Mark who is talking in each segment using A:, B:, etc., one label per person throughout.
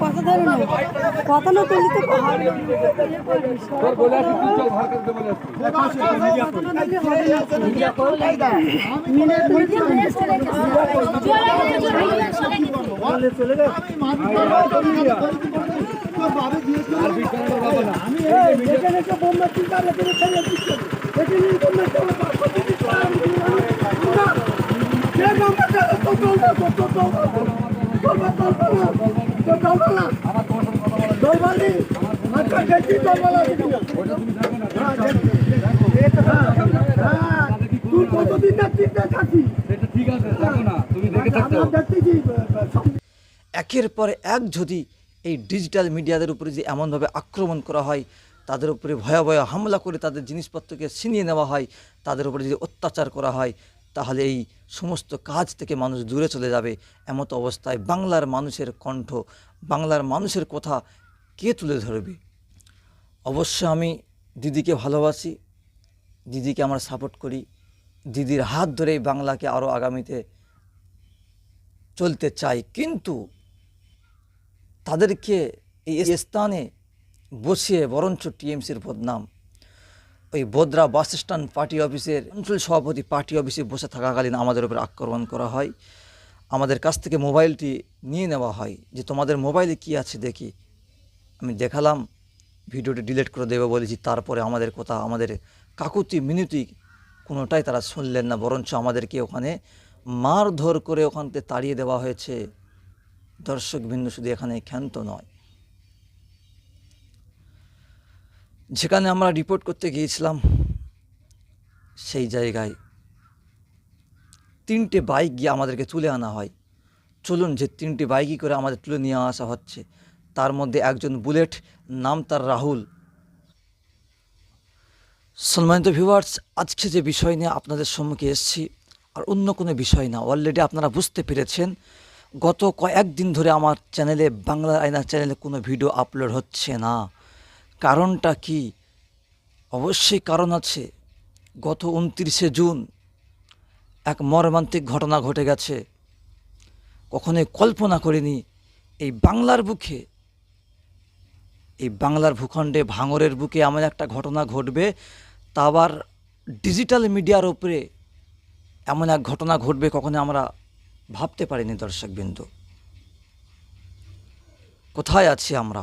A: কথা ধরে পাহাড়
B: একের পর এক যদি এই ডিজিটাল মিডিয়াদের উপরে যে এমনভাবে আক্রমণ করা হয়, তাদের উপরে ভয়াবহ হামলা করে তাদের জিনিসপত্রকে ছিনিয়ে নেওয়া হয়, তাদের উপরে যদি অত্যাচার করা হয় তাহলে এই সমস্ত কাজ থেকে মানুষ দূরে চলে যাবে। এমত অবস্থায় বাংলার মানুষের কণ্ঠ, বাংলার মানুষের কথা কে তুলে ধরবে? অবশ্য আমি দিদিকে ভালোবাসি, দিদিকে আমরা সাপোর্ট করি। দিদির হাত ধরেই বাংলাকে আরও আগামীতে চলতে চাই। কিন্তু তাদেরকে এই স্থানে বসিয়ে বরঞ্চ টিএমসির বদনাম। ওই বদরা বাস স্ট্যান্ড পার্টি অফিসের অঞ্চল সভাপতি পার্টি অফিসে বসে থাকাকালীন আমাদের উপর আক্রমণ করা হয়। আমাদের কাছ থেকে মোবাইলটি নিয়ে নেওয়া হয় যে, তোমাদের মোবাইলে কি আছে দেখি। আমি দেখালাম, ভিডিওটি ডিলিট করে দেবে বলেছি। তারপরে আমাদের কথা, আমাদের কাকুতি মিনতি কোনোটাই তারা শুনলেন না, বরঞ্চ আমাদেরকে ওখানে মারধর করে ওখান থেকে তাড়িয়ে দেওয়া হয়েছে। দর্শক বিন্দু শুধু এখানে ক্ষান্ত নয়। যেখানে আমরা রিপোর্ট করতে গিয়েছিলাম, সেই জায়গায় তিনটে বাইক গিয়ে আমাদেরকে তুলে আনা হয়। চলুন যে তিনটে বাইকই করে আমাদের তুলে নিয়ে আসা হচ্ছে। তার মধ্যে একজন বুলেট, নাম তার রাহুল। সম্মানিত ভিউয়ার্স আজকে যে বিষয় নিয়ে আপনাদের সম্মুখে এসেছি, আর অন্য কোনো বিষয় না অলরেডি আপনারা বুঝতে পেরেছেন। গত কয়েকদিন ধরে আমার চ্যানেলে বাংলা আয়না চ্যানেলে কোনো ভিডিও আপলোড হচ্ছে না। কারণটা কি? অবশ্যই কারণ আছে। গত উনত্রিশে জুন এক মর্মান্তিক ঘটনা ঘটে গেছে। কখনোই কল্পনা করিনি এই বাংলার বুকে, এই বাংলার ভূখণ্ডে ভাঙরের বুকে এমন একটা ঘটনা ঘটবে, তা আবার ডিজিটাল মিডিয়ার ওপরে এমন এক ঘটনা ঘটবে কখনো আমরা ভাবতে পারিনি দর্শকবিন্দু। কোথায় আছি আমরা?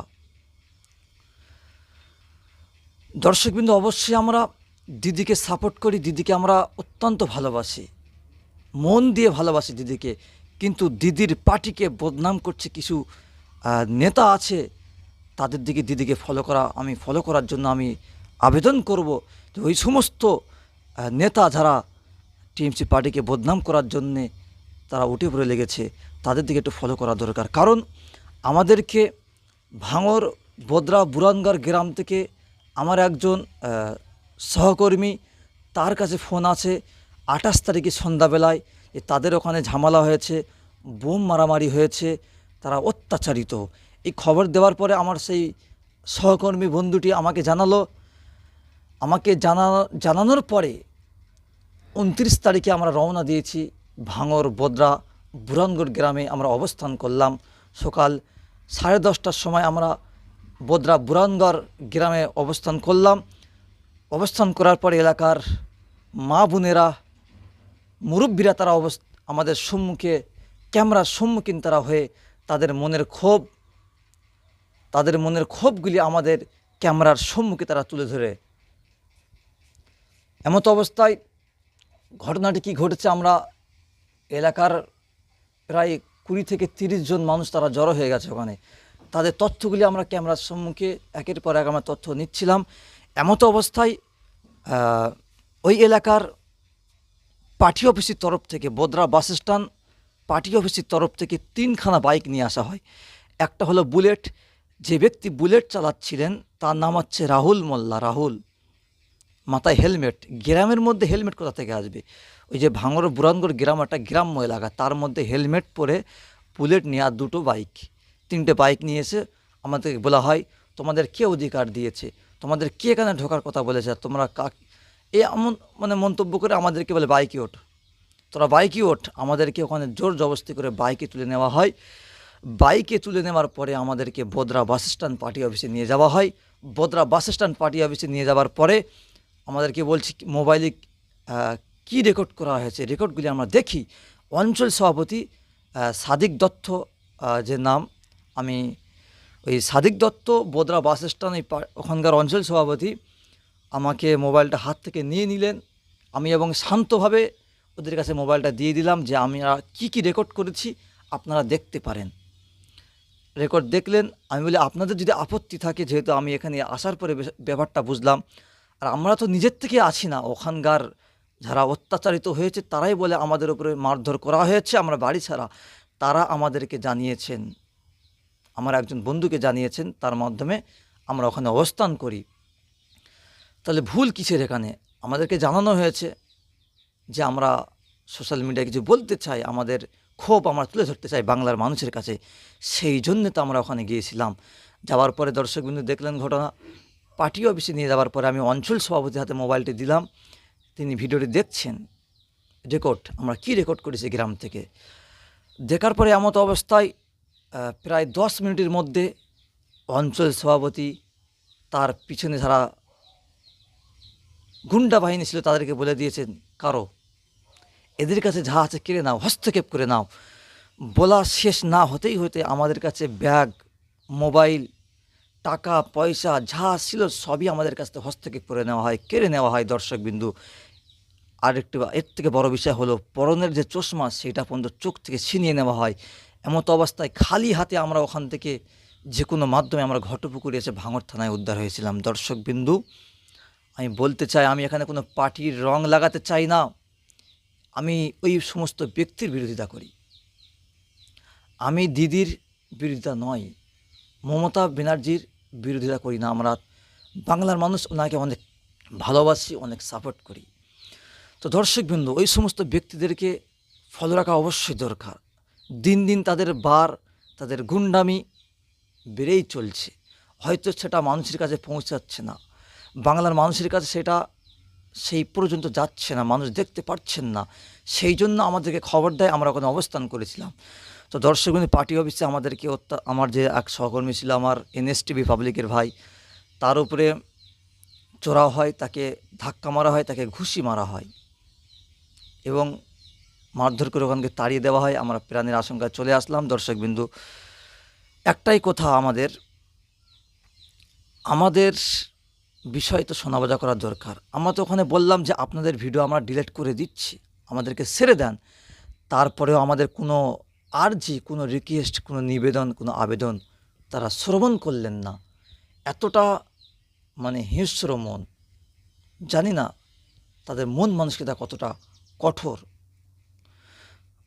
B: দর্শকবিন্দু, অবশ্যই আমরা দিদিকে সাপোর্ট করি, দিদিকে আমরা অত্যন্ত ভালোবাসি। মন দিয়ে ভালোবাসি দিদিকে, কিন্তু দিদির পার্টিকে বদনাম করছে কিছু নেতা আছে, তাদের দিকে দিদিকে ফলো করা, আমি ফলো করার জন্য আমি আবেদন করব। যে ওই সমস্ত নেতা যারা টিএমসি পার্টিকে বদনাম করার জন্যে তারা উঠে পড়ে লেগেছে, তাদের দিকে একটু ফলো করা দরকার। কারণ আমাদেরকে ভাঙর বদরা বুরানগর গ্রাম থেকে একজন সহকর্মী, তার কাছে ফোন আছে আঠাশ তারিখে সন্ধ্যাবেলায়। যে তাদের ওখানে ঝামেলা হয়েছে, বোম মারামারি হয়েছে, তারা অত্যাচারিত। এই খবর দেওয়ার পরে আমার সেই সহকর্মী বন্ধুটি আমাকে জানালো। আমাকে জানা, জানানোর পরে উনত্রিশ তারিখে আমরা রওনা দিয়েছি ভাঙর, বদরা বুরানগড় গ্রামে আমরা অবস্থান করলাম। সকাল সাড়ে দশটার সময় আমরা বদরা বুরানগড় গ্রামে অবস্থান করলাম। অবস্থান করার পর এলাকার মা বোনেরা, মুরব্বীরা তারা অবস, আমাদের সম্মুখে, ক্যামেরার সম্মুখীন তারা হয়ে তাদের মনের ক্ষোভ, তাদের মনের ক্ষোভগুলি আমাদের ক্যামেরার সম্মুখে তারা তুলে ধরে। এমত অবস্থায় ঘটনাটি কি ঘটেছে আমরা এলাকার প্রায় কুড়ি থেকে তিরিশ জন মানুষ তারা জড়ো হয়ে গেছে ওখানে। তাদের তথ্যগুলি আমরা ক্যামেরার সম্মুখে, একের পর এক আমরা তথ্য নিচ্ছিলাম। এমতো অবস্থায় ওই এলাকার পার্টি অফিসের তরফ থেকে, বদরা বাস স্ট্যান্ড পার্টি অফিসের তরফ থেকে তিনখানা বাইক নিয়ে আসা হয়। একটা হলো বুলেট, যে ব্যক্তি বুলেট চালাচ্ছিলেন, তার নাম হচ্ছে রাহুল মোল্লা। রাহুল, মাথায় হেলমেট, গ্রামের মধ্যে হেলমেট কোথা থেকে আসবে? ওই যে ভাঙর বুরানগড় গ্রাম, একটা গ্রাম্য এলাকা, তার মধ্যে হেলমেট পরে বুলেট নেওয়া দুটো বাইক। তিনটে বাইক নিয়ে এসে আমাদেরকে বলা হয়, তোমাদের কে অধিকার দিয়েছে? তোমাদের কে এখানে ঢোকার কথা বলেছে? তোমরা কাক এ এমন মানে মন্তব্য করে আমাদেরকে বলে, বাইকে ওঠ। তোরা বাইকে ওঠ। আমাদেরকে ওখানে জোর জবস্তি করে বাইকে তুলে নেওয়া হয়। বাইকে তুলে নেওয়ার পরে আমাদেরকে বোদরা বাস স্ট্যান্ড পার্টি অফিসে নিয়ে যাওয়া হয়। বোদরা বাস স্ট্যান্ড পার্টি অফিসে নিয়ে যাওয়ার পরে আমাদেরকে বলছি, মোবাইলে কি রেকর্ড করা হয়েছে? রেকর্ডগুলি আমরা দেখি। অঞ্চল সভাপতি সাদিক দত্ত যে নাম আমি ওই সাদিক দত্ত বোদরা বাস স্ট্যান্ড পা- ওখানকার অঞ্চল সভাপতি আমাকে মোবাইলটা হাত থেকে নিয়ে নিলেন। আমি এবং শান্তভাবে ওদের কাছে মোবাইলটা দিয়ে দিলাম যে, আমি কি কি রেকর্ড করেছি আপনারা দেখতে পারেন। রেকর্ড দেখলেন। আমি বলি, আপনাদের যদি আপত্তি থাকে, যেহেতু আমি এখানে আসার পরে ব্যাপারটা বুঝলাম। আর আমরা তো নিজের থেকে আছি না। ওখানকার যারা অত্যাচারিত হয়েছে, তারাই বলে আমাদের উপরে মারধর করা হয়েছে, আমরা বাড়ি ছাড়া। তারা আমাদেরকে জানিয়েছেন। আমার একজন বন্ধুকে জানিয়েছেন, তার মাধ্যমে আমরা ওখানে অবস্থান করি। তাহলে ভুল কিসের এখানে? আমাদেরকে জানানো হয়েছে যে আমরা সোশ্যাল মিডিয়ায় কিছু বলতে চাই, আমাদের ক্ষোভ আমরা তুলে ধরতে চাই বাংলার মানুষের কাছে। সেই জন্যে তো আমরা ওখানে গিয়েছিলাম। যাওয়ার পরে দর্শকবিন্দু দেখলেন ঘটনা। পার্টি অফিসে নিয়ে যাওয়ার পরে আমি অঞ্চল সভাপতির হাতে মোবাইলটি দিলাম। তিনি ভিডিওটি দেখছেন। রেকর্ড, আমরা কি রেকর্ড করেছি গ্রাম থেকে? দেখার পরে এমত অবস্থায় প্রায় দশ মিনিটের মধ্যে অঞ্চল সভাপতি তার পিছনে যারা গুন্ডা বাহিনী ছিল তাদেরকে বলে দিয়েছেন, কারও, এদের কাছে যা আছে কেড়ে নাও, হস্তক্ষেপ করে নাও। বলা শেষ না হতেই হতে আমাদের কাছে ব্যাগ, মোবাইল, টাকা, পয়সা, যা ছিল সবই আমাদের কাছ থেকে হস্তক্ষেপ করে নেওয়া হয়, কেড়ে নেওয়া হয়, দর্শকবিন্দু। আর একটু এর থেকে বড় বিষয় হলো, পরনের যে চশমা, সেটা পর্যন্ত চোখ থেকে ছিনিয়ে নেওয়া হয়। এমত অবস্থায় খালি হাতে আমরা ওখান থেকে যে কোনো মাধ্যমে আমরা ঘটপুকুরে এসে ভাঙর থানায় উদ্ধার হয়েছিলাম। দর্শকবিন্দু আমি বলতে চাই, আমি এখানে কোনো পার্টির রং লাগাতে চাই না। আমি ওই সমস্ত ব্যক্তির বিরোধিতা করি। আমি দিদির বিরোধিতা নয়, মমতা ব্যানার্জির বিরোধিতা করি না। আমরা বাংলার মানুষ, ওনাকে অনেক ভালোবাসি, অনেক সাপোর্ট করি। তো দর্শকবৃন্দ ওই সমস্ত ব্যক্তিদেরকে ফলো রাখা অবশ্যই দরকার। দিন দিন তাদের বার, তাদের গুন্ডামি বেড়েই চলছে। হয়তো সেটা মানুষের কাছে পৌঁছাচ্ছে না। বাংলার মানুষের কাছে সেটা সেই পর্যন্ত যাচ্ছে না, মানুষ দেখতে পাচ্ছেন না। সেই জন্য আমাদেরকে খবর দেয়, আমরা ওখানে অবস্থান করেছিলাম। তো দর্শকবৃন্দ পার্টি অফিসে আমাদেরকে আমার যে এক সহকর্মী ছিল, আমার এনএসটিভি পাবলিকের ভাই, তার উপরে চোরা হয়, তাকে ধাক্কা মারা হয়, তাকে ঘুষি মারা হয়। এবং মারধর করে ওখানকে তাড়িয়ে দেওয়া হয়। আমরা প্রাণের আশঙ্কায় চলে আসলাম। দর্শকবিন্দু একটাই কথা আমাদের আমাদের বিষয় তো শোনাবাজা করার দরকার। আমরা তো ওখানে বললাম যে আপনাদের ভিডিও আমরা ডিলিট করে দিচ্ছি, আমাদেরকে ছেড়ে দেন। তারপরেও আমাদের কোনো আর্জি, কোনো রিকোয়েস্ট কোনো নিবেদন, কোনো আবেদন তারা শ্রবণ করলেন না। এতটা মানে হিংস্র মন, জানি না তাদের মন মানসিকতা কতটা কঠোর।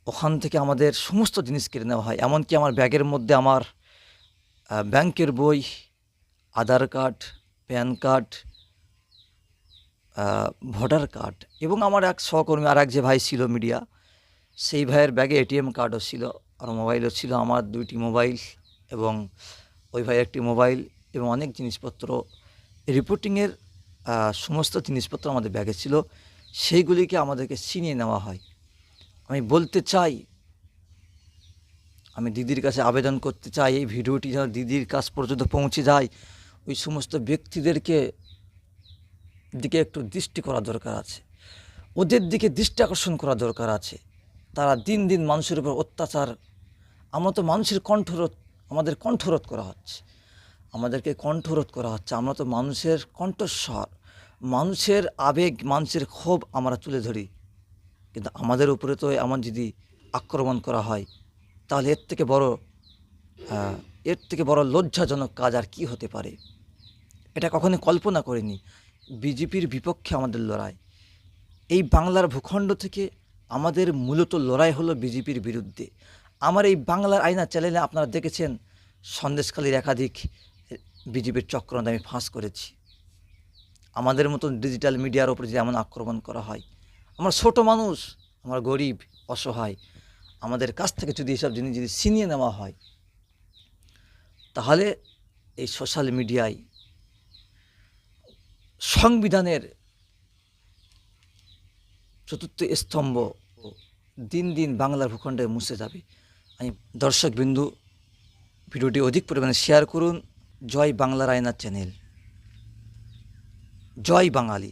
B: ওখান থেকে আমাদের সমস্ত জিনিস কেড়ে নেওয়া হয়। এমনকি আমার ব্যাগের মধ্যে আমার ব্যাংকের বই, Aadhaar card, PAN card voter card এবং আমার এক সহকর্মী আর এক যে ভাই ছিল মিডিয়া, সেই ভাইয়ের ব্যাগে এটিএম কার্ডও ছিল আর মোবাইলও ছিল, আমার দুইটি মোবাইল এবং ওই ভাইয়ের একটি মোবাইল এবং অনেক জিনিসপত্র। রিপোর্টিংয়ের সমস্ত জিনিসপত্র আমাদের ব্যাগে ছিল। সেইগুলিকে আমাদেরকে ছিনিয়ে নেওয়া হয়। আমি বলতে চাই, আমি দিদির কাছে আবেদন করতে চাই, এই ভিডিওটি যেন দিদির কাছ পর্যন্ত পৌঁছে যায়। ওই সমস্ত ব্যক্তিদেরকে দিকে একটু দৃষ্টি করা দরকার আছে। ওদের দিকে দৃষ্টি আকর্ষণ করা দরকার আছে। তারা দিন দিন মানুষের উপর অত্যাচার, আমরা তো মানুষের কণ্ঠরোধ, আমাদের কণ্ঠরোধ করা হচ্ছে। আমাদেরকে কণ্ঠরোধ করা হচ্ছে। আমরা তো মানুষের কণ্ঠস্বর, মানুষের আবেগ, মানুষের ক্ষোভ আমরা তুলে ধরি। কিন্তু আমাদের উপরে তো এমন যদি আক্রমণ করা হয়, তাহলে এর থেকে বড় এর থেকে বড় লজ্জাজনক কাজ আর কি হতে পারে? এটা কখনো কল্পনা করিনি। বিজেপির বিপক্ষে আমাদের লড়াই। এই বাংলার ভূখণ্ড থেকে আমাদের মূলত লড়াই হলো বিজেপির বিরুদ্ধে। আমার এই বাংলার আইনা চ্যানেলে আপনারা দেখেছেন সন্দেশকালীর একাধিক বিজেপির চক্রান্ত আমি ফাঁস করেছি। আমাদের মতন ডিজিটাল মিডিয়ার ওপরে যে এমন আক্রমণ করা হয় আমরা ছোট মানুষ, আমরা গরিব, অসহায়, আমাদের কাছ থেকে যদি এসব জিনিস যদি ছিনিয়ে নেওয়া হয়, তাহলে এই সোশ্যাল মিডিয়ায় সংবিধানের চতুর্থ স্তম্ভ দিন দিন বাংলার ভূখণ্ডে মুছে যাবে। আমি দর্শক বিন্দু, ভিডিওটি অধিক পরিমাণে শেয়ার করুন। জয় বাংলার আয়না চ্যানেল জয় বাঙালি।